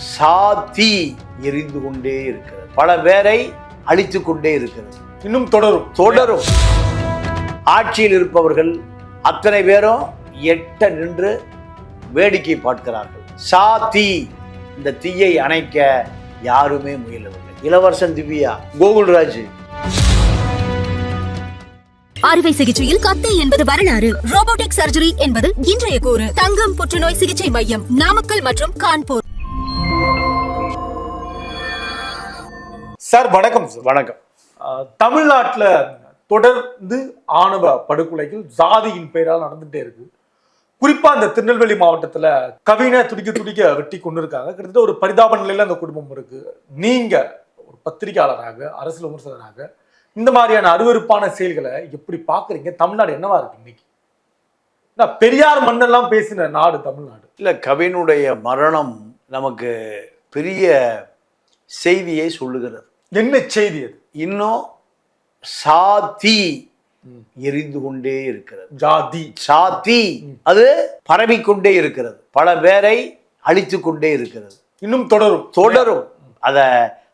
சாதி எரிந்து கொண்டே இருக்கிறது. பல பேரை அழித்து கொண்டே இருக்கிறது. இன்னும் தொடரும். தொடரும். ஆட்சியில் இருப்பவர்கள் அத்தனை பேரும் எட்ட நின்று வேடிக்கை பார்க்கிறார்கள். சாதி இந்த தீயை அணைக்க யாருமே முயலவில்லை. இளவரசன் திவ்யா கோகுல்ராஜ். அறுவை சிகிச்சையில் கத்தை என்பது வரலாறு. ரோபோட்டிக் சர்ஜரி என்பது இன்றைய கூறு. தங்கம் புற்றுநோய் சிகிச்சை மையம் நாமக்கல் மற்றும் கான்பூர். சார் வணக்கம் சார் வணக்கம். தமிழ்நாட்டில் தொடர்ந்து ஆணவ படுகொலைகள் ஜாதியின் பெயரால் நடந்துட்டே இருக்கு. குறிப்பா அந்த திருநெல்வேலி மாவட்டத்துல கவினை துடிக்க துடிக்க வெட்டி கொண்டு இருக்காங்க கிட்டத்தட்ட ஒரு பரிதாப நிலையில அந்த குடும்பம் இருக்கு. நீங்க ஒரு பத்திரிகையாளராக அரசியல் விமர்சகராக இந்த மாதிரியான அருவருப்பான செயல்களை எப்படி பாக்குறீங்க தமிழ்நாடு என்னவா இருக்கு இன்னைக்கு? நான் பெரியார் மண்ணெல்லாம் பேசின நாடு தமிழ்நாடு. இல்லை கவினுடைய மரணம் நமக்கு பெரிய செய்தியை சொல்லுகிறது. என்ன செய்தி அது? இன்னும் சாதி எரிந்து கொண்டே இருக்கிறது. ஜாதி. சாதி அது பரவிக்கொண்டே இருக்கிறது. பல பேரை அழித்து கொண்டே இருக்கிறது. இன்னும் தொடரும். தொடரும். அத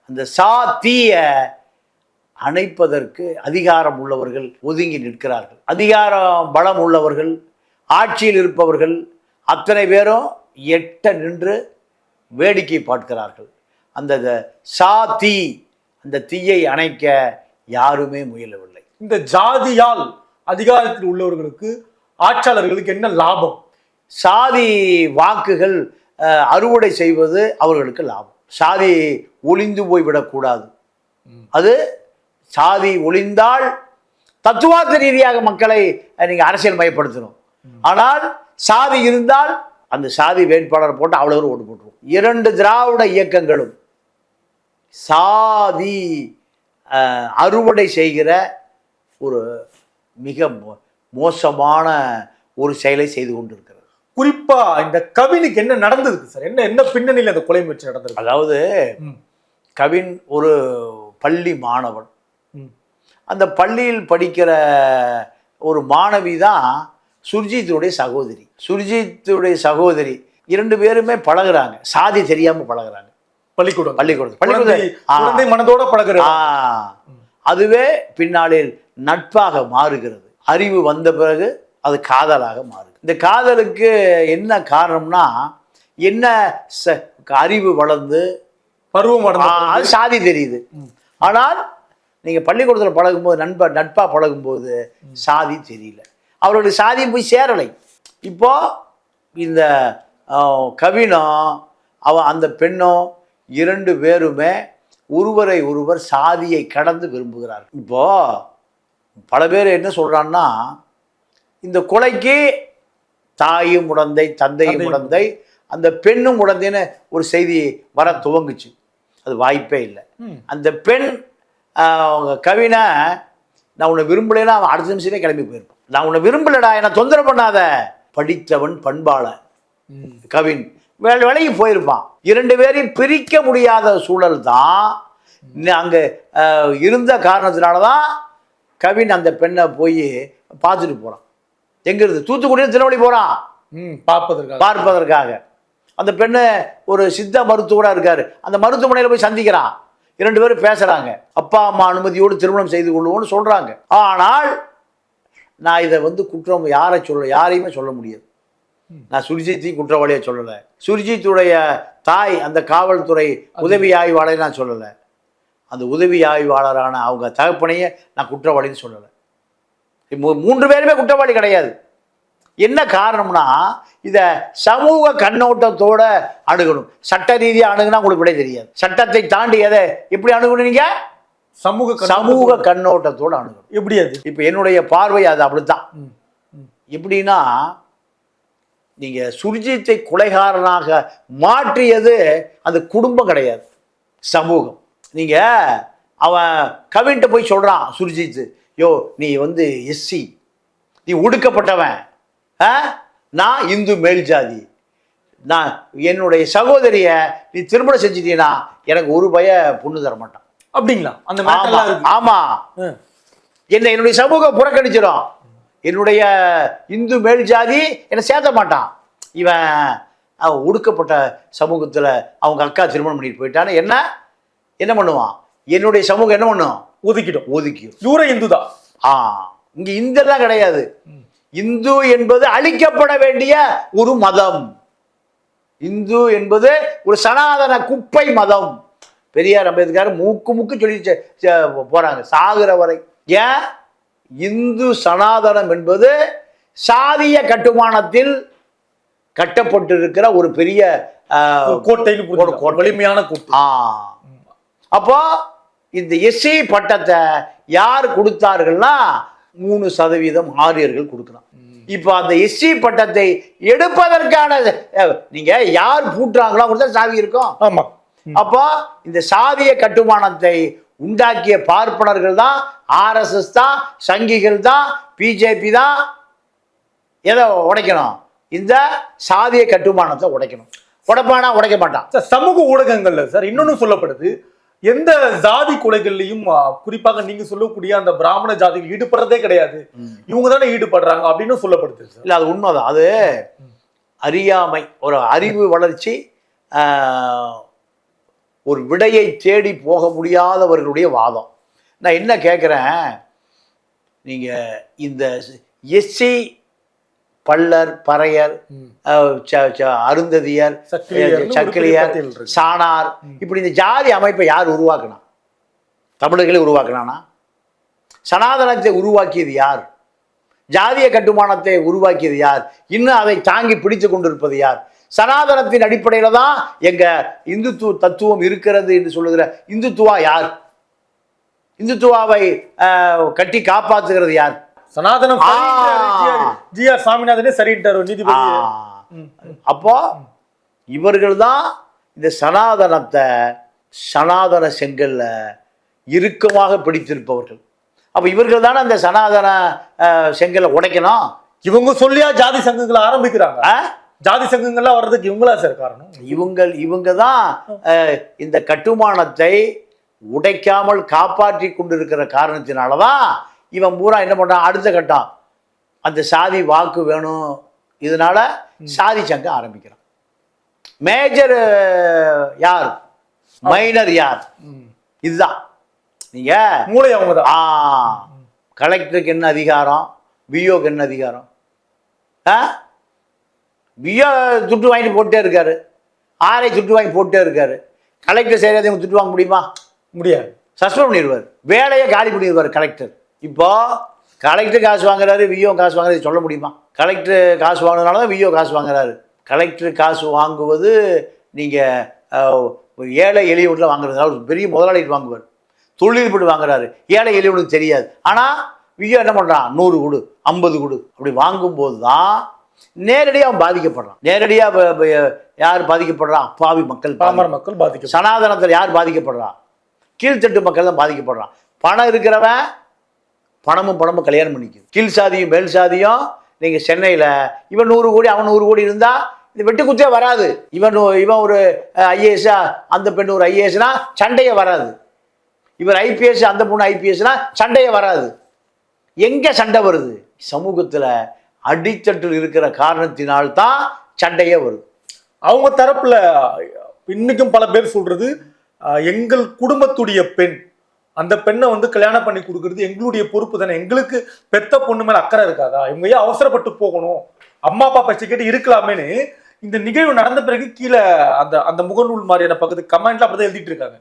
அந்த சாத்திய அணைப்பதற்கு அதிகாரம் உள்ளவர்கள் ஒதுங்கி நிற்கிறார்கள். அதிகாரம் பலம் உள்ளவர்கள் ஆட்சியில் இருப்பவர்கள் அத்தனை பேரும் எட்ட நின்று வேடிக்கை பார்க்கிறார்கள். அந்த சாதி அந்த தீயை அணைக்க யாருமே முயலவில்லை. இந்த ஜாதியால் அதிகாரத்தில் உள்ளவர்களுக்கு ஆட்சியாளர்களுக்கு என்ன லாபம்? சாதி வாக்குகள் அறுவடை செய்வது அவர்களுக்கு லாபம். சாதி ஒளிந்து போய்விடக்கூடாது அது சாதி ஒளிந்தால் தத்துவார்த்த ரீதியாக மக்களை அஹ், நீங்க அரசியல் மயப்படுத்தணும். ஆனால் சாதி இருந்தால் அந்த சாதி வேட்பாளர் போட்டு அவ்வளோ ஓட்டு போட்டுருவோம். இரண்டு திராவிட இயக்கங்களும் சாதி அறுவடை செய்கிற ஒரு மிக மோ- மோசமான ஒரு செயலை செய்து கொண்டிருக்கிறது. குறிப்பா இந்த கவினுக்கு என்ன நடந்திருக்கு சார்? என்ன என்ன பின்னணியில அந்த கொலை முயற்சி நடந்திருக்கு? அதாவது கவின் ஒரு பள்ளி மாணவன். அந்த பள்ளியில் படிக்கிற ஒரு மாணவி தான் சுர்ஜித்துடைய சகோதரி. சுர்ஜித்துடைய சகோதரி. இரண்டு பேருமே பழகுறாங்க. சாதி தெரியாம பழகுறாங்க. பள்ளிக்கூடம். பள்ளிக்கூடம் பள்ளிக்கூடம் மனதோட பழகுற ஆ, அதுவே பின்னாளில் நட்பாக மாறுகிறது. அறிவு வந்த பிறகு அது காதலாக மாறுது இந்த காதலுக்கு என்ன காரணம்னா என்ன அறிவு வளர்ந்து பருவம் அது சாதி தெரியுது. ஆனால் நீங்க பள்ளிக்கூடத்தில் பழகும்போது நண்பா நட்பா பழகும்போது சாதி தெரியல. அவர்களுடைய சாதியும் போய் சேரலை. இப்போ இந்த கவினும் அவன் அந்த பெண்ணும் இரண்டு பேருமே ஒருவரை ஒருவர் சாதியை கடந்து விரும்புகிறார்கள் இப்போ பல பேர் என்ன சொல்றான்னா இந்த கொலைக்கு தாயும் உடந்தை தந்தையும் உடந்தை அந்த பெண்ணும் உடந்தைன்னு ஒரு செய்தி வர துவங்குச்சு. அது வாய்ப்பே இல்லை. அந்த பெண் அவங்க கவினை நான் உன்னை விரும்பலைன்னா அவன் அடுத்த நிமிஷமே கிளம்பி போயிருப்பான். நான் உன்னை விரும்பலடா என்னை தொந்தரவு பண்ணாத. படித்தவன் பண்பாளன். கவின் வேலை வேலைக்கு போயிருப்பான். இரண்டு பேரையும் பிரிக்க முடியாத சூழல் தான். அங்கே இருந்த காரணத்தினால தான் கவின் அந்த பெண்ணை போய் பார்த்துட்டு போகிறான் எங்க இருந்து? தூத்துக்குடியில் திருநெல்வேலி போகிறான் ம், பார்ப்பதற்காக. பார்ப்பதற்காக. அந்த பெண்ணு ஒரு சித்த மருத்துவராக இருக்காரு. அந்த மருத்துவமனையில் போய் சந்திக்கிறான். இரண்டு பேரும் பேசுகிறாங்க அப்பா அம்மா அனுமதியோடு திருமணம் செய்து கொள்வோம்னு சொல்கிறாங்க ஆனால் நான் இதை வந்து குற்றம் யாரை சொல்ல யாரையுமே சொல்ல முடியாது. நான் சுர்ஜித்தையும் குற்றவாளியை சொல்லலை. சுர்ஜித்துடைய தாய் அந்த காவல்துறை உதவி ஆய்வாளரை நான் சொல்லலை. அந்த உதவி ஆய்வாளரான அவங்க தகப்பனையே நான் குற்றவாளின்னு சொல்லலை. மூன்று பேருமே குற்றவாளி கிடையாது. என்ன காரணம்னா இதை சமூக கண்ணோட்டத்தோட அணுகணும். சட்ட ரீதியாக அணுகுனா உங்களுக்கு விட தெரியாது. சட்டத்தை தாண்டி எதை எப்படி அணுகணும் சமூக சமூக கண்ணோட்டத்தோட அணுகணும். எப்படி அது? இப்போ என்னுடைய பார்வை அது அப்படித்தான். எப்படின்னா நீங்க சுர்ஜித்தை கொலைகாரனாக மாற்றியது அந்த குடும்பம் கிடையாது சமூகம். நீங்க அவன் கவின்ட்ட போய் சொல்றான் சுர்ஜித் யோ நீ வந்து எஸ்சி நீ ஒடுக்கப்பட்டவன். ஆ? நான் இந்து மேல் ஜாதி. நான் என்னுடைய சகோதரிய நீ திருமணம் செஞ்சிட்டீன்னா எனக்கு ஒரு பய பொண்ணு தர மாட்டான் அப்படிங்களா? அந்த ஆமா மேட்டர்லாம் இருக்கு. ஆமா. என்ன என்னுடைய சமூகம் புறக்கணிச்சிடும் என்னுடைய இந்து மேல் ஜாதி என்னை சேர்த்த மாட்டான். இவன் ஒடுக்கப்பட்ட சமூகத்தில் அவங்க அக்கா திருமணம் பண்ணிட்டு போயிட்டான்னு என்ன? என்ன பண்ணுவான்? என்னுடைய சமூகம் என்ன பண்ணும்? ஒதுக்கிடும். ஒதுக்கி இவரே இந்து தான். ஆ இங்க இந்தெல்லாம் கிடையாது. இந்து என்பது அழிக்கப்பட வேண்டிய ஒரு மதம். இந்து என்பது ஒரு சனாதன குப்பை மதம். பெரியார் அம்பேத்கர் மூக்கு மூக்கு சொல்லி போறாங்க. சாகுற வரை. ஏன்? இந்து சனாதனம் என்பது சாதிய கட்டுமானத்தில் கட்டப்பட்டிருக்கிற ஒரு பெரிய ஆ, ஒரு. வலிமையான கோட்டை. ஆ. அப்போ இந்த எஸ்சி பட்டத்தை யார் கொடுத்தார்கள்னா மூணு சதவீதம் ஆரியர்கள் கொடுக்கலாம். இப்போ அந்த எஸ்சி பட்டத்தை எடுப்பதற்கான நீங்க யார் பூட்டுறாங்களோ அவங்க சாவி இருக்கும். ஆமா. அப்போ இந்த சாதிய கட்டுமானத்தை உண்டாக்கிய பார்ப்பனர்கள் தான் ஆர்எஸ்எஸ் தான் சங்கிகள் தான் பிஜேபி தான். எதை உடைக்கணும்? இந்த சாதிய கட்டுமானத்தை உடைக்கணும். உடைப்பானா உடைக்க மாட்டான். சார் சமூக ஊடகங்கள்ல சார் இன்னொன்னு சொல்லப்படுது. எந்த ஜாதி கொலைகள்லையும் குறிப்பாக நீங்க சொல்லக்கூடிய அந்த பிராமண ஜாதிகள் ஈடுபடுறதே கிடையாது. இவங்க தானே ஈடுபடுறாங்க அப்படின்னு சொல்லப்படுது சார். இல்லை அது உண்மைதான். அது அறியாமை ஒரு அறிவு வளர்ச்சி ஒரு விடையை தேடி போக முடியாதவர்களுடைய வாதம். நான் என்ன கேட்குறேன் நீங்கள் இந்த எஸ்சி பல்லர் பறையர் அருந்ததியர் சக்கிலியர். சாணார் இப்படி இந்த ஜாதி அமைப்பை யார் உருவாக்குனா? தமிழர்களே உருவாக்குனானா? சனாதனத்தை உருவாக்கியது யார்? ஜாதிய கட்டுமானத்தை உருவாக்கியது யார்? இன்னும் அதை தாங்கி பிடித்து கொண்டிருப்பது யார்? சனாதனத்தின் அடிப்படையில தான் எங்க இந்துத்துவ தத்துவம் இருக்கிறது என்று சொல்லுகிற இந்துத்துவா யார்? இந்துத்துவாவை கட்டி காப்பாற்றுகிறது யார்? சனாதனம். ஜி ஆர் சாமிநாதனே சரின்ட்டாரு நீதிபதி. அப்போ இவர்கள் தான் இந்த சனாதனத்தை சனாதன செங்கல்ல இறுக்கமாக பிடித்திருப்பவர்கள். அப்போ இவர்கள் தானே அந்த சனாதன செங்கலை உடைக்கணும்? இவங்க சொல்லியா ஜாதி சங்கங்களை ஆரம்பிக்கிறாங்க? ஜாதி சங்கங்கள்லாம் வர்றதுக்கு இவங்களா சார் காரணம்? இவங்கள் இவங்க தான் இந்த கட்டுமானத்தை உடைக்காமல் காப்பாற்றி கொண்டிருக்கிற காரணத்தினால தான் இவன் பூரா என்ன பண்ணுறான் அடுத்த கட்டம். அந்த சாதி வாக்கு வேணும். இதனால சாதி சங்கம் ஆரம்பிக்கிறான். மேஜர் யார்? மைனர் யார்? இதுதான். நீங்க மூளை அவங்க ஆ கலெக்டருக்கு என்ன அதிகாரம்? விஓக்கு என்ன அதிகாரம்? ஆ? விஓ துட்டு வாங்கிட்டு போட்டே இருக்காரு. ஆர்ஐ துட்டு வாங்கி போட்டே இருக்காரு. கலெக்டர் இவங்க துட்டு வாங்க முடியுமா? முடியாது. சஸ்பெண்ட் பண்ணிடுவார். வேலையை காலி பண்ணிடுவார் கலெக்டர். இப்போ கலெக்டர் காசு வாங்குறாரு விஓ காசு வாங்குறது சொல்ல முடியுமா? கலெக்டர் காசு வாங்குறதுனால தான் விஓ காசு வாங்குறாரு. கலெக்டர் காசு வாங்குவது நீங்கள் ஏழை எளிய வீட்டில் வாங்குறதுனால ஒரு பெரிய முதலாளிட்டு வாங்குவார். தொழில்பட்டு வாங்குறாரு. ஏழை எளியவனுக்கு தெரியாது. ஆனால் விஓ என்ன பண்ணுறான் நூறு கொடு ஐம்பது கொடு. அப்படி வாங்கும்போது தான் நேரடியாக அவன் பாதிக்கப்படுறான் நேரடியாக யார் பாதிக்கப்படுறான் அப்பாவி மக்கள் பாமர மக்கள் பாதிக்க சனாதனத்தில் யார் பாதிக்கப்படுறா? கீழ்த்தட்டு மக்கள் தான் பாதிக்கப்படுறான். பணம் இருக்கிறவன் பணமும் பணமும் கல்யாணம் பண்ணிக்குது கீழ் சாதியும் மேல் சாதியும் நீங்கள் சென்னையில் இவன் நூறு கோடி அவன் நூறு கோடி இருந்தால் இந்த வெட்டுக்குத்தே வராது. இவன் இவன் ஒரு ஐஏஎஸ்ஸா அந்த பெண் ஒரு ஐஏஎஸ்னா சண்டையே வராது. இவர் ஐபிஎஸ் அந்த பொண்ணு ஐபிஎஸ்னா சண்டையே வராது. எங்கே சண்டை வருது? சமூகத்தில் அடித்தட்டில் இருக்கிற காரணத்தினால்தான் சண்டையே வருது. அவங்க தரப்புல இன்னைக்கும் பல பேர் சொல்றது எங்கள் குடும்பத்துடைய பெண் அந்த பெண்ணை வந்து கல்யாணம் பண்ணி கொடுக்கறது எங்களுடைய பொறுப்பு தானே. எங்களுக்கு பெத்த பொண்ணு மேல அக்கறை இருக்காதா? இவங்க ஏன் அவசரப்பட்டு போகணும்? அம்மா அப்பா பச்சை கேட்டு இருக்கலாமேன்னு இந்த நிகழ்வு நடந்த பிறகு கீழே அந்த அந்த முகநூல் மாதிரியான பக்கத்து கமெண்ட்ல அப்படிதான் எழுதிட்டு இருக்காங்க.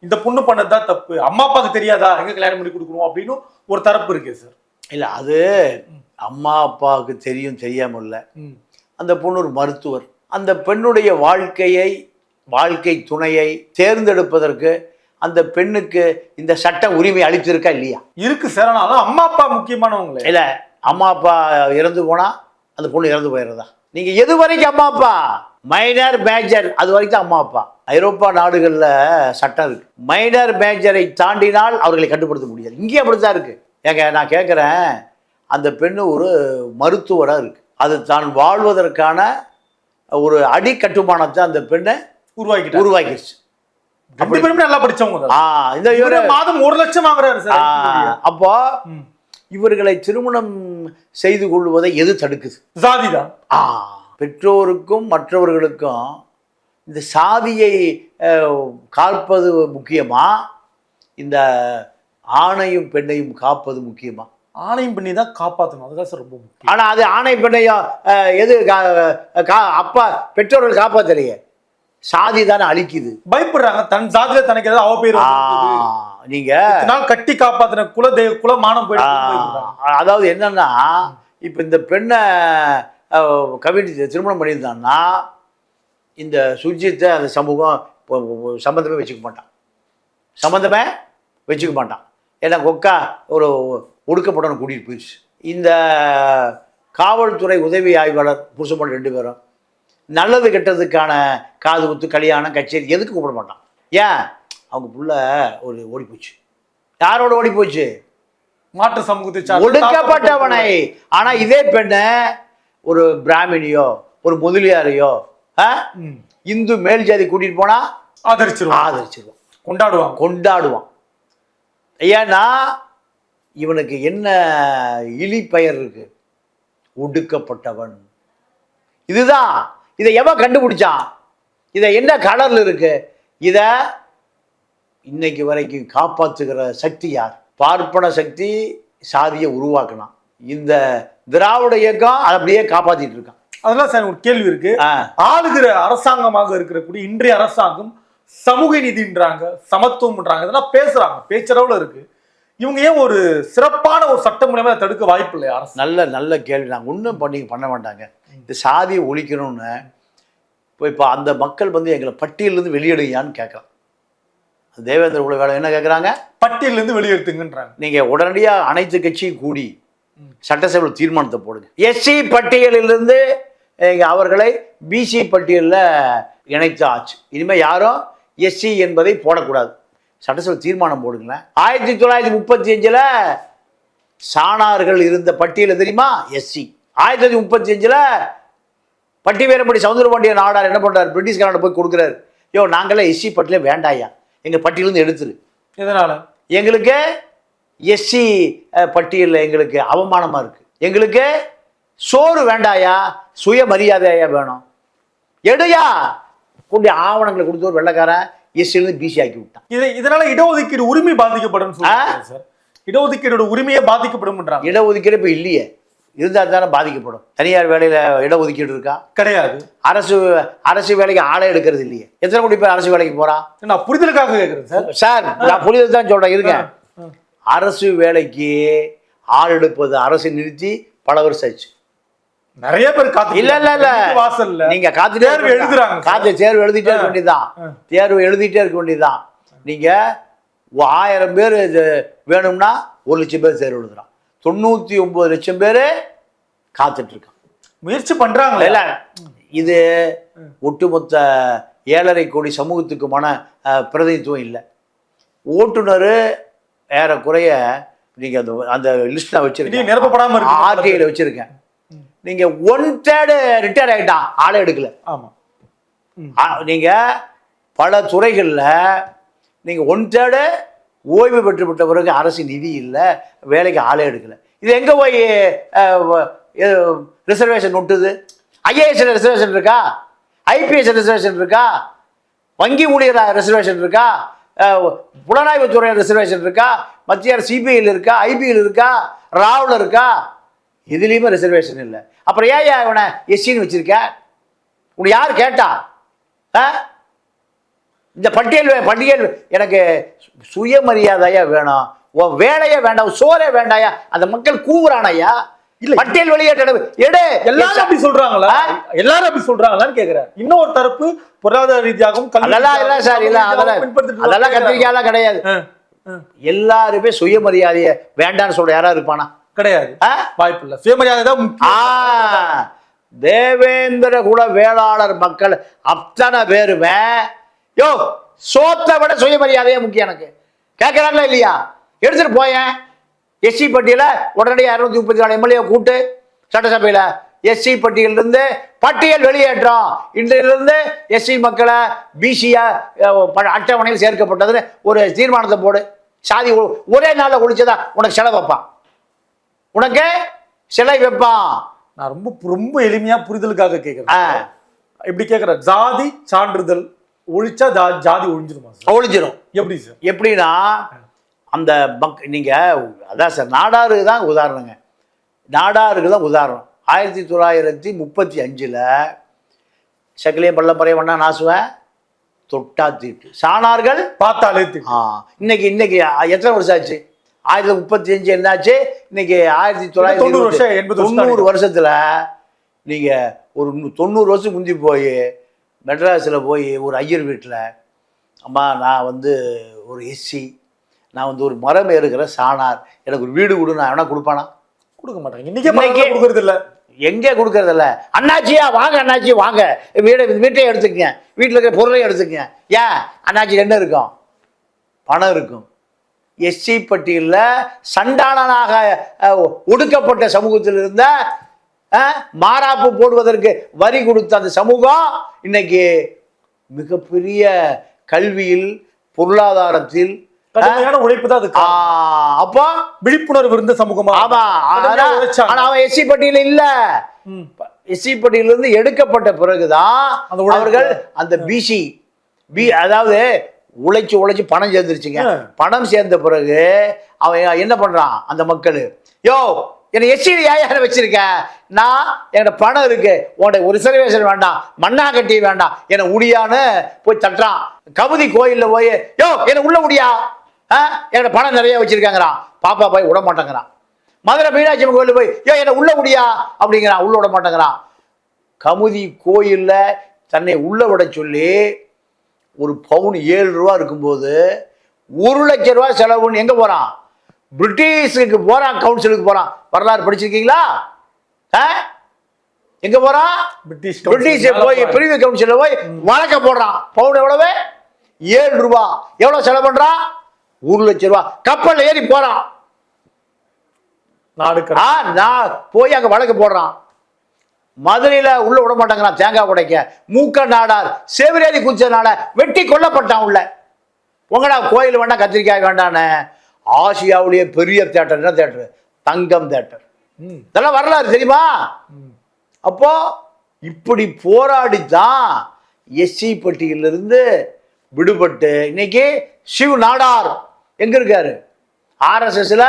இந்த பொண்ணு பண்ணதுதான் தப்பு. அம்மா அப்பாவுக்கு தெரியாதா? எங்க கல்யாணம் பண்ணி கொடுக்கணும்? அப்படின்னு ஒரு தரப்பு இருக்கு சார். இல்லை அது அம்மா அப்பாவுக்கு தெரியும் தெரியாமல் இல்லை அந்த பொண்ணு ஒரு மருத்துவர். அந்த பெண்ணுடைய வாழ்க்கையை வாழ்க்கை துணையை தேர்ந்தெடுப்பதற்கு அந்த பெண்ணுக்கு இந்த சட்ட உரிமை அளித்திருக்கா இல்லையா? இருக்கு சார் ஆனா அதான் அம்மா அப்பா முக்கியமானவங்களே. இல்லை அம்மா அப்பா இறந்து போனால் அந்த பொண்ணு இறந்து போயிடுறதா? நீங்கள் எது வரைக்கும் அம்மா அப்பா? மைனர் மேஜர் அது வரைக்கும் அம்மா அப்பா. ஐரோப்பா நாடுகளில் சட்டம் இருக்கு. மைனர் மேஜரை தாண்டினால் அவர்களை கட்டுப்படுத்த முடியாது. இங்கேயும் அப்படித்தான் இருக்கு. ஏங்க நான் கேட்குறேன் அந்த பெண்ணு ஒரு மருத்துவராக இருக்கு. அது தான் வாழ்வதற்கான ஒரு அடிக்கட்டுமானத்தை அந்த பெண்ணை உருவாக்கிட்டாங்க. உருவாக்கிடுச்சு ரெண்டு பேருமே நல்லா படிச்சவங்க ஆ இந்த இவரு மாதம் ஒரு லட்சம் வாங்குறாரு சார் அப்போ. இவர்களை திருமணம் செய்து கொள்வதை எது தடுக்குது? ஜாதி தான். ஆ பெற்றோருக்கும் மற்றவர்களுக்கும் இந்த சாதியை காப்பது முக்கியமா? இந்த ஆணையும் பெண்ணையும் காப்பது முக்கியமா? ஆணையம் பண்ணி தான் காப்பாற்றணும் அதுதான் சார் ரொம்ப முக்கியம். ஆனா அது ஆணை பெண்ணையும் எது அப்பா பெற்றோர்கள் காப்பாத்தலையே. சாதி தானே அழிக்குது. பயப்படுறாங்க. தன் சாதியில தனக்கு ஏதாவது அவ பேர் ஆ, வந்துருக்குது. நீங்க நாள் கட்டி காப்பாத்தின குல தெய்வ குல மானம் ஆ, போயிட்டு அதாவது என்னன்னா இப்ப இந்த பெண்ணை கவின் திருமணம் பண்ணியிருந்தான்னா இந்த சுஜித்தை அந்த சமூகம் சம்மந்தமே வச்சுக்க மாட்டான். சம்மந்தமே வச்சுக்க மாட்டான். ஏன்னா கொக்கா ஒரு ஒடுக்கப்பட்டவனை கூட்டிகிட்டு போயிடுச்சு. இந்த காவல்துறை உதவி ஆய்வாளர் புருஷமன் ரெண்டு பேரும் நல்லது கெட்டதுக்கான காது குத்து கல்யாணம் கச்சேரி எதுக்கு கூப்பிட மாட்டான்? ஏன்? அவங்க புள்ள ஒரு ஓடி போச்சு யாரோட ஓடி போச்சு மாற்று சமூகத்தை ஒடுக்கப்பட்டவனை. ஆனா இதே பெண்ணை ஒரு பிராமணியோ ஒரு முதலியாரையோ. இந்து மேல் ஜாதி கூட்டிட்டு போனா ஆதரிச்சிருவாங்க ஆதரிச்சிருவான். கொண்டாடுவாங்க கொண்டாடுவான். ஏன்னா இவனுக்கு என்ன இழி பெயர் இருக்கு? ஒடுக்கப்பட்டவன். இதுதான் இதை எவன் கண்டுபிடிச்சான் இதை என்ன கலர்ல இருக்கு? இத இன்னைக்கு வரைக்கும் காப்பாத்துகிற சக்தி யார்? பார்ப்பன சக்தி சாதியை உருவாக்கினான். இந்த திராவிட இயக்கம் அதை அப்படியே காப்பாத்திட்டு இருக்கான். அதெல்லாம் சார் ஒரு கேள்வி இருக்கு. ஆளுகிற அரசாங்கமாக இருக்கக்கூடிய இன்றைய அரசாங்கம் சமூக நீதின்றாங்க சமத்துவம்ன்றாங்க இதெல்லாம் பேசுறாங்க பேச்சரவுல இருக்கு. இவங்க ஏன் ஒரு சிறப்பான ஒரு சட்டம் இதை தடுக்க வாய்ப்பு இல்லையா அரசு? நல்ல நல்ல கேள்வி. நாங்கள் ஒன்றும் பண்ணி பண்ண மாட்டாங்க இந்த சாதியை ஒழிக்கணும்னு இப்போ இப்போ அந்த மக்கள் வந்து எங்களை பட்டியலிருந்து வெளியிடுங்கயான்னு கேட்குறான் தேவேந்திர குல வேலை என்ன கேட்குறாங்க பட்டியல இருந்து வெளியெடுத்துங்கன்றாங்க. நீங்கள் உடனடியாக அனைத்து கட்சியும் கூடி சட்டசபையில் தீர்மானத்தை போடுங்க. எஸ்சி பட்டியலிலிருந்து அவர்களை பிசி பட்டியலில் இணைத்து ஆச்சு. இனிமேல் யாரும் எஸ்சி என்பதை போடக்கூடாது. சட்டசபை தீர்மானம் போடுங்களேன். ஆயிரத்தி தொள்ளாயிரத்தி முப்பத்தி அஞ்சில் சாணார்கள் இருந்த பட்டியல் தெரியுமா? எஸ்சி ஆயிரத்தி தொள்ளாயிரத்தி முப்பத்தி அஞ்சில் பட்டி வீரப்படி சவுந்தரபாண்டிய நாடார் என்ன பண்ணுறாரு பிரிட்டிஷ்காரன் போய் கொடுக்குறாரு. யோ நாங்களாம் எஸ்சி பட்டியலே வேண்டாயா? எங்கள் பட்டியலேருந்து எடுத்துரு. எதனால? எங்களுக்கு எஸ்சி பட்டியலில் எங்களுக்கு அவமானமாக இருக்குது எங்களுக்கு சோறு வேண்டாயா? சுயமரியாதையா வேணும். எடுயா? கொண்டு ஆவணங்களை கொடுத்து ஒரு வெள்ளைக்காரன் எஸ்சிலேருந்து பிசி ஆக்கி விட்டான் இதை இதனால இடஒதுக்கீடு உரிமை பாதிக்கப்படும் சார். இடஒதுக்கீடோட உரிமையே பாதிக்கப்படும் இடஒதுக்கீடு இப்போ இல்லையே. இருந்தால் தானே பாதிக்கப்படும். தனியார் வேலையில் இடஒதுக்கீடு இருக்கா? கிடையாது. அரசு அரசு வேலைக்கு ஆளே எடுக்கிறது இல்லையே. எத்தனை கோடி பேர் அரசு வேலைக்கு போகிறான் நான் புரிதலுக்காக கேட்கிறேன் சார். சார் நான் புரிதல் தான் சொல்கிறேன் இருங்க. அரசு வேலைக்கு ஆள் எடுப்பது அரசு நிறுத்தி பல வருஷம் ஆச்சு. நிறைய பேர் காத்து இல்ல இல்ல இல்ல. வாசல்ல. நீங்க காத்துட்டே தேர்வு எழுதுறாங்க. காத்து தேர்வு எழுதிட்டே இருக்க வேண்டியதுதான். தேர்வு எழுதிட்டே இருக்க வேண்டியதுதான். நீங்க ஆயிரம் பேர் வேணும்னா ஒரு லட்சம் பேர் தேர்வு எழுதுறான். தொண்ணூத்தி ஒன்பது லட்சம் பேர் காத்துட்டு இருக்கான். முயற்சி பண்றாங்களே. இல்ல இது ஒட்டுமொத்த ஏழரை கோடி சமூகத்துக்குமான பிரதிநிதித்துவம் இல்லை. ஓட்டுநர் ஏறக்குறைய நீங்க அந்த அந்த லிஸ்ட் நான் இனி வச்சிருக்கேன் நிரப்பப்படாம இருக்கு ஆர்டிஐல வச்சிருக்கேன். நீங்க ஒன் தேர்டு ரிட்டையர் ஆயிட்டான் ஆளே எடுக்கல. ஆமா. ஆ, நீங்க பல துறைகள்ல நீங்க ஒன் தேர்டு ஓய்வு பெற்று விட்ட பிறகு அரசு நிதி இல்லை வேலைக்கு ஆளே எடுக்கல. இது எங்க போய் ரிசர்வேஷன் ஒட்டுது ஐஏஎஸ் ரிசர்வேஷன் இருக்கா? ஐபிஎஸ் ரிசர்வேஷன் இருக்கா? வங்கி ஊழியர் ரிசர்வேஷன் இருக்கா? புலனாய்வுத்துறை ரிசர்வேஷன் இருக்கா? மத்திய அரசு சிபிஐயில் இருக்கா? ஐபிஎல் இருக்கா? ராவில் இருக்கா? எதுலேயுமே ரிசர்வேஷன் இல்லை. அப்புறம் ஏன் இவனை எஸ்சின்னு வச்சிருக்க? உன்னை யார் கேட்டா? ஆ? இந்த பட்டியல் பட்டியல் எனக்கு சுயமரியாதையா வேணும். உன் வேலையே வேண்டாம் சோறே வேண்டாயா? அந்த மக்கள் கூவுறானையா இல்ல. பட்டியல் வெளியேற்ற எடு. எல்லாரும் அப்படி சொல்றாங்களா? எல்லாரும் அப்படி சொல்றாங்களான்னு கேக்குறேன். இன்னொரு தரப்பு பொருளாதார ரீதியாகவும் அதெல்லாம் இல்ல சார் இல்ல அதெல்லாம் அதெல்லாம். கத்திரிக்காயெல்லாம் கிடையாது. எல்லாருமே சுயமரியாதையை வேண்டான்னு சொல்ற யாராவது இருப்பானா? கிடையாது? வாய்ப்பு இல்ல சுயமரியாதை தான் தேவேந்திர குல வேளாளர் மக்கள் அத்தனை பேருமே யோ சோத்தை விட சுயமரியாதையே முக்கியம் எனக்கு. கேட்கறாங்களா இல்லையா? எடுத்துட்டு போயேன். எஸ்சி பட்டியல உடனடியாக இரநூத்தி முப்பத்தி நாலு எம்எல்ஏ கூட்டு சட்டசபையில். எஸ்சி பட்டியலிருந்து பட்டியல் வெளியேற்றம். இன்றிலிருந்து எஸ்சி மக்களை பிசியா அட்டவணையில் சேர்க்கப்பட்டதுன்னு ஒரு தீர்மானத்தை போடு. சாதி ஒரே நாளில் ஒழிச்சதா உனக்கு செலவு வைப்பான். உனக்கு சிலை வைப்பான். நான் ரொம்ப ரொம்ப எளிமையா புரிதலுக்காக கேட்கறேன் இப்படி கேட்கறேன் ஜாதி சான்றிதழ் ஒழிச்சா ஜா- ஜாதி ஒழிஞ்சிருமா சார்? ஒழிஞ்சிரும். எப்படி சார்? எப்படின்னா அந்த பக் நீங்கள் அதான் சார் நாடாருக்கு தான் உதாரணங்க. நாடாருக்கு தான் உதாரணம். ஆயிரத்தி தொள்ளாயிரத்தி முப்பத்தி அஞ்சில் சக்கிலியம் பள்ளப்பறை வண்ணா நாசுவேன் தொட்டா தீட்டு. சாணார்கள் பார்த்தாலே ஆ இன்னைக்கு இன்னைக்கு எத்தனை வருஷம் ஆச்சு? ஆயிரத்தி முப்பத்தி அஞ்சு என்னாச்சு? இன்னைக்கு ஆயிரத்தி தொள்ளாயிரத்தி தொண்ணூறு வருஷம், எண்பது தொண்ணூறு வருஷத்துல நீங்க ஒரு தொண்ணூறு வருஷம் முந்தி போய் மெட்ராஸில் போய் ஒரு ஐயர் வீட்டில் அம்மா நான் வந்து ஒரு எஸ்சி நான் வந்து ஒரு மரம் ஏறுகிற சாணார். எனக்கு ஒரு வீடு கொடு நான் வேணா கொடுப்பானா? கொடுக்க மாட்டாங்க. இன்னைக்கே கொடுக்கறது இல்ல எங்கே கொடுக்கறதில்ல? அண்ணாச்சியா வாங்க அண்ணாச்சி வாங்க. வீடை வீட்டையும் எடுத்துக்கங்க. வீட்டில் இருக்கிற பொருளையும் எடுத்துக்கங்க. ஏன்? அண்ணாச்சி என்ன இருக்கும்? பணம் இருக்கும். எஸ்சி பட்டியலில் சண்டாளனாக ஒடுக்கப்பட்ட சமூகத்தில் இருந்த மாறாப்பு போடுவதற்கு வரி கொடுத்த அந்த சமூகம் இன்னைக்கு மிகப்பெரிய கல்வியில் பொருளாதாரத்தில் உழைப்பு தான் அது அப்போ? விழிப்புணர்வு இருந்த சமூகமா? ஆமா. ஆனா அவன் எஸ்சி பட்டியல இல்ல. எஸ்சி பட்டியலிருந்து எடுக்கப்பட்ட பிறகுதான். அவர்கள் அந்த பிசி பி அதாவது உழைச்சு உழைச்சு பணம் சேர்ந்துருச்சுங்க. பணம் சேர்ந்த பிறகு அவன் என்ன பண்றான்? அந்த மக்கள் யோ என்னை எஸ்சி யார் வச்சிருக்க? நான் என்னோட பணம் இருக்கு. உன்ட ஒரு ரிசர்வேஷன் வேண்டாம். மண்ணா கட்டி வேண்டாம். என்னை உடியான்னு போய் தட்டுறான். கமுதி கோயில்ல போய் யோ என்னை உள்ள முடியா என்னோட பணம் நிறைய வச்சிருக்காங்கிறான். பாப்பா போய் விட மாட்டேங்கிறான். மதுரை மீனாட்சி அம்மன் கோயிலில் போய் ஏன் என்னை உள்ள முடியா அப்படிங்கிறான். உள்ள விட மாட்டேங்கிறான். கமுதி கோயில்ல தன்னை உள்ள விட சொல்லி ஒரு பவுன் ஏழு ரூபா இருக்கும்போது ஒரு லட்ச ரூபா செலவுன்னு எங்க போறான்? பிரிட்டிஷுக்கு போறான் கவுன்சிலுக்கு போறான். வரலாறு படிச்சிருக்கீங்களா? ஆ? எங்க போறான்? பிரிட்டிஷ் பிரிட்டிஷ் போய் பிரிவு கவுன்சில போய் வழக்க போடுறான். பவுன் எவ்வளவு? ஏழு ரூபா. எவ்வளவு செலவு பண்றான்? ஒரு லட்ச ரூபா. கப்பல்ல ஏறி போறான். நாடு போய் அங்க வழக்கு போடுறான். மதுரையில உள்ள விட மாட்டாங்கிறான் தேங்காய் உடைக்க மூக்க நாடார் சேவரேரி குச்சனால வெட்டி கொல்லப்பட்டான் உள்ள. உங்கடா கோயில் வேண்டாம் கத்திரிக்காய் வேண்டான்னு ஆசியாவுடைய பெரிய தேட்டர் என்ன தேட்டர் தங்கம் தேட்டர். இதெல்லாம் வரலாறு தெரியுமா. அப்போ இப்படி போராடித்தான் எஸ்சி பட்டியலிருந்து விடுபட்டு இன்னைக்கு சிவ் நாடார் எங்க இருக்காரு? ஆர்எஸ்எஸ்ல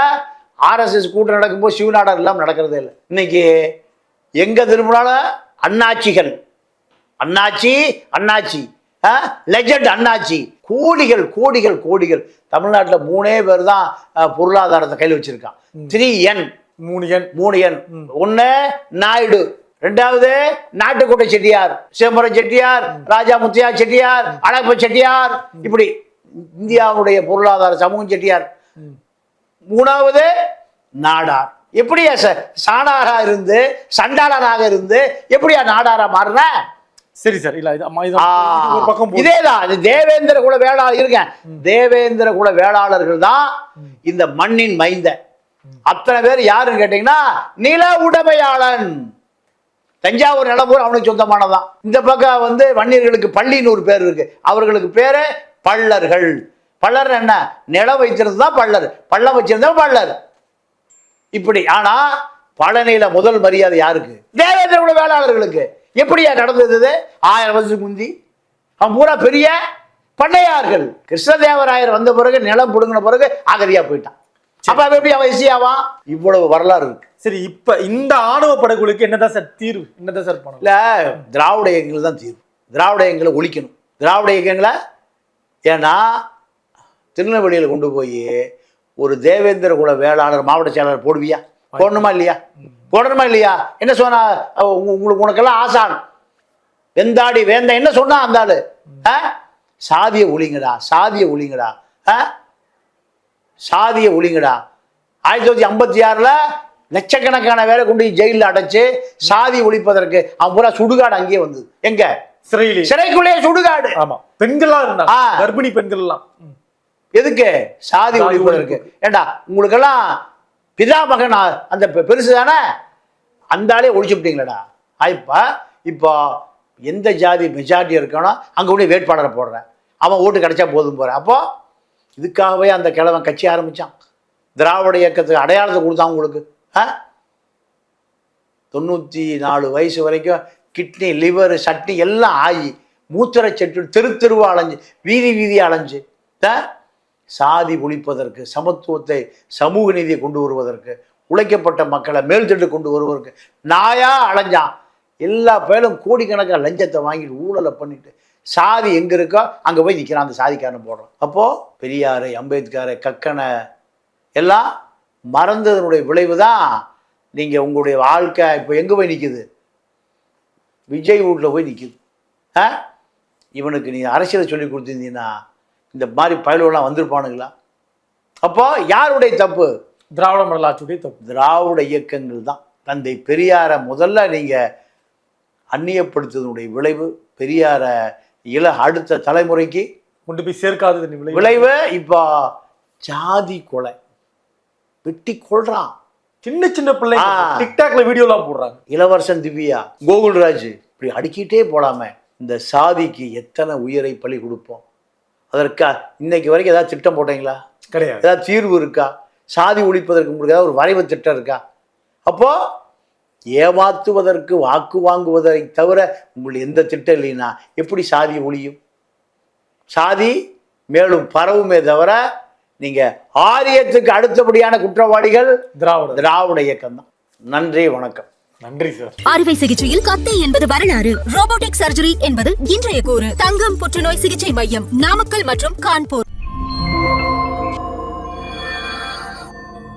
ஆர்எஸ்எஸ் கூட்டம் நடக்கும்போது சிவ நாடார் இல்லாமல் நடக்கிறதே இல்லை. இன்னைக்கு எங்க திரும்பினாலும் அண்ணாச்சிகள். அண்ணாச்சி அண்ணாச்சி. லெஜண்ட் அண்ணாச்சி. கோடிகள் கோடிகள் கோடிகள். தமிழ்நாட்டில் மூணே பேர் தான் பொருளாதாரத்தை கையில் வச்சிருக்கான். த்ரீ என் மூணு எண் மூணு எண் ஒண்ணு நாயுடு. ரெண்டாவது நாட்டுக்கோட்டை செட்டியார். சிதம்பரம் செட்டியார் ராஜா முத்தியா செட்டியார் அழகப்ப செட்டியார். இப்படி இந்தியாவுடைய பொருளாதார சமூகம் செட்டியார். மூணாவது நாடார். எப்படியா சார் சாணாரா இருந்து சண்டாளராக இருந்து எப்படியா நாடாரா மாறுற? சரி சார் இல்ல ஒரு பக்கம். இதேதான் இது தேவேந்திர குல வேளாளர் இருக்கேன். தேவேந்திர குல வேளாளர்கள் தான் இந்த மண்ணின் மைந்த அத்தனை பேர் யாருன்னு கேட்டீங்கன்னா நில உடைமையாளன். தஞ்சாவூர் நிலப்பூர் அவனுக்கு சொந்தமானதான். இந்த பக்கம் வந்து வன்னியர்களுக்கு பள்ளின்னு ஒரு பேர் இருக்கு. அவர்களுக்கு பேரு பள்ளர்கள். பள்ளர் என்ன? நிலம் வைத்திருந்தது தான் பள்ளர். பள்ளம் வச்சிருந்தா பள்ளர். இப்படி ஆனா பழனியில முதல் மரியாதை யாருக்கு? தேவேந்திர குல வேளாளர்களுக்கு. எப்படியா நடந்தது? ஆயிரம் வருஷத்துக்கு முந்தி. அவன் பூரா பெரிய பண்ணையார்கள். கிருஷ்ணதேவராயர் வந்த பிறகு நிலம் பிடுங்கின பிறகு அகதியா போயிட்டான். அப்ப அவன் எப்படி அவன் எசியாவான் இவ்வளவு வரலாறு இருக்கு. சரி இப்ப இந்த ஆணவ படைகளுக்கு என்னதான் சார் தீர்வு? என்னதான் சார் பண்ணலாம் இல்ல திராவிட இயக்கங்கள் தான் தீர்வு. திராவிட இயக்கங்களை ஒழிக்கணும். திராவிட இயக்கங்களை ஏன்னா திருநெல்வேலியில் கொண்டு போய் ஒரு தேவேந்திர குல வேளாளர் மாவட்ட செயலாளர் போடுவியா? போடணுமா இல்லையா? போடணுமா இல்லையா? என்ன சொன்னா உங்களுக்கு உனக்கெல்லாம் ஆசான் வெந்தாடி வேந்த என்ன சொன்னா அந்த ஆளு? சாதிய ஒளிங்கடா சாதிய ஒளிங்கடா? சாதிய ஒளிங்கடா ஆயிரத்தி தொள்ளாயிரத்தி ஐம்பத்தி ஆறுல லட்சக்கணக்கான பேரை கொண்டு ஜெயிலில் அடைச்சு சாதி ஒழிப்பதற்கு அவன் பூரா சுடுகாடு அங்கேயே வந்தது. எங்க? சிறையிலே. சிறைக்குள்ளேயே சுடுகாடு. ஆமா. பெண்கள்லாம் இருந்தாங்க. ஆ. கர்ப்பிணி பெண்கள் எல்லாம். எதுக்கு? சாதி சாதி ஒழிப்பதற்கு ஏண்டா உங்களுக்கெல்லாம் பிதா மகன் ஆ- அந்த பெருசு தானே? அந்த ஆளே ஒழிச்சு விட்டீங்களடா. இப்போ இப்போ எந்த ஜாதி மெஜாரிட்டி இருக்கானோ அங்கே உடனே வேட்பாளரை போடுறேன். அவன் ஓட்டு கிடைச்சா போதும் போகிறேன் அப்போ இதுக்காகவே அந்த கிழவன் கட்சி ஆரம்பிச்சான். திராவிட இயக்கத்துக்கு அடையாளத்தை கொடுத்தான் உங்களுக்கு. ஆ? தொண்ணூற்றி நாலு வயசு வரைக்கும் கிட்னி லிவர் சட்னி எல்லாம் ஆகி மூத்திரை செட்டு தெரு தெருவா அலைஞ்சு வீதி வீதி அலைஞ்சு. தான் சாதி ஒழிப்பதற்கு சமத்துவத்தை சமூக நீதியை கொண்டு வருவதற்கு உழைக்கப்பட்ட மக்களை மேல்தட்டு கொண்டு வருவதற்கு நாயா அலைஞ்சான் எல்லா பேரும் கோடிக்கணக்காக லஞ்சத்தை வாங்கிட்டு ஊழலை பண்ணிட்டு சாதி எங்கே இருக்கோ அங்கே போய் நிற்கிறான் அந்த சாதிக்காரன் போடுறான். அப்போது பெரியாரை அம்பேத்கரை கக்கனை எல்லாம் மறந்ததனுடைய விளைவு தான் நீங்கள் உங்களுடைய வாழ்க்கை இப்போ எங்கே போய் நிற்குது விஜய் வீட்டில் போய் நிற்குது ஆ? இவனுக்கு நீ அரசியலை சொல்லி கொடுத்துருந்தீங்கன்னா இந்த மாதிரி பயலுவெல்லாம் வந்திருப்பானுங்களா? அப்போ யாருடைய தப்பு? திராவிட மடலாட்சியுடைய தப்பு. திராவிட இயக்கங்கள் தான். தந்தை பெரியாரை முதல்ல நீங்கள் அந்நியப்படுத்துவதனுடைய விளைவு பெரியாரை இள அடுத்த தலைமுறைக்கு கொண்டு போய் சேர்க்காதது விளைவு. இப்போ ஜாதி கொலை. வெட்டி கொள்றான். சின்ன சின்ன பிள்ளைங்க. டிக்டாக்ல வீடியோலாம் போடுறாங்க. இளவரசன் திவ்யா கோகுல்ராஜ் இப்படி அடிக்கிட்டே போடாம இந்த சாதிக்கு எத்தனை உயிரை பலி கொடுப்போம்? அதற்கா இன்னைக்கு வரைக்கும் ஏதாவது திட்டம் போட்டீங்களா? கிடையாது. ஏதாவது தீர்வு இருக்கா? சாதி ஒழிப்பதற்கு உங்களுக்கு ஏதாவது ஒரு வரைவு திட்டம் இருக்கா? அப்போ ஏமாத்துவதற்கு வாக்கு வாங்குவதை தவிர உங்களுக்கு எந்த திட்டம் இல்லைன்னா எப்படி சாதி ஒழியும்? சாதி மேலும் பரவுமே தவிர நீங்க ஆரியத்துக்கு அடுத்தபடியான குற்றவாளிகள் திராவிட. திராவிட இயக்கம் தான் நன்றி வணக்கம். நன்றி சார். அறுவை சிகிச்சையில் கத்தை என்பது வரலாறு. ரோபோட்டிக் சர்ஜரி என்பது இன்றைய கூறு. தங்கம் புற்றுநோய் சிகிச்சை மையம் நாமக்கல் மற்றும் கான்பூர்.